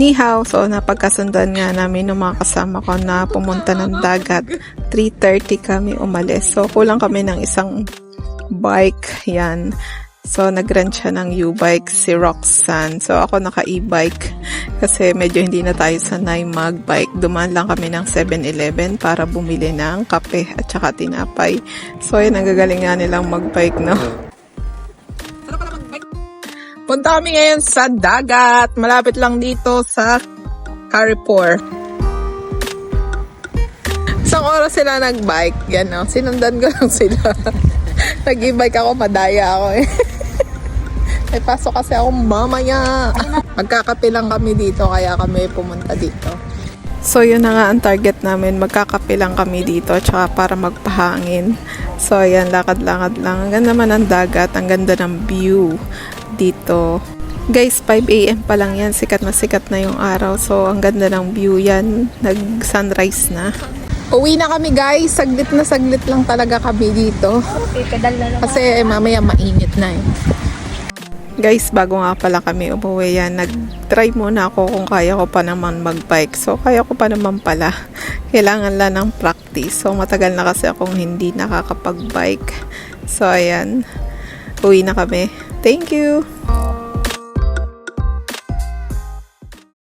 Ni hao, so napagkasundan nga namin ng mga kasama ko na pumunta ng dagat. 3.30 kami umalis. So kulang kami ng isang bike. Yan. So nag-rent siya ng U-bike si Roxanne. So ako naka e-bike kasi medyo hindi na tayo sanay mag-bike. Dumaan lang kami ng 7-Eleven para bumili ng kape at saka tinapay. So yun, nagagaling nga nilang mag-bike, no? Punta kami ngayon sa dagat. Malapit lang dito sa Carrefour. Isang oras sila nag-bike. Yan o. Sinundan ko lang sila. Nag-e-bike ako, madaya ako eh. May pasok kasi ako mamaya. Magkakape lang kami dito, kaya kami pumunta dito. So yun na nga ang target namin, magkakape lang kami dito tsaka para magpahangin. So ayan, lakad-lakad lang. Ang ganda naman ang dagat, ang ganda ng view dito. Guys, 5 a.m. pa lang yan, sikat na sikat na yung araw. So ang ganda ng view yan, nag-sunrise na. Uwi na kami guys, saglit na saglit lang talaga kami dito. Kasi eh, mamaya mainit na eh. Guys, bago nga pala kami umuwi yan, nag-try muna ako kung kaya ko pa naman mag-bike. So, kaya ko pa naman pala. Kailangan lang ng practice. So, matagal na kasi akong hindi nakakapag-bike. So, ayan. Uwi na kami. Thank you!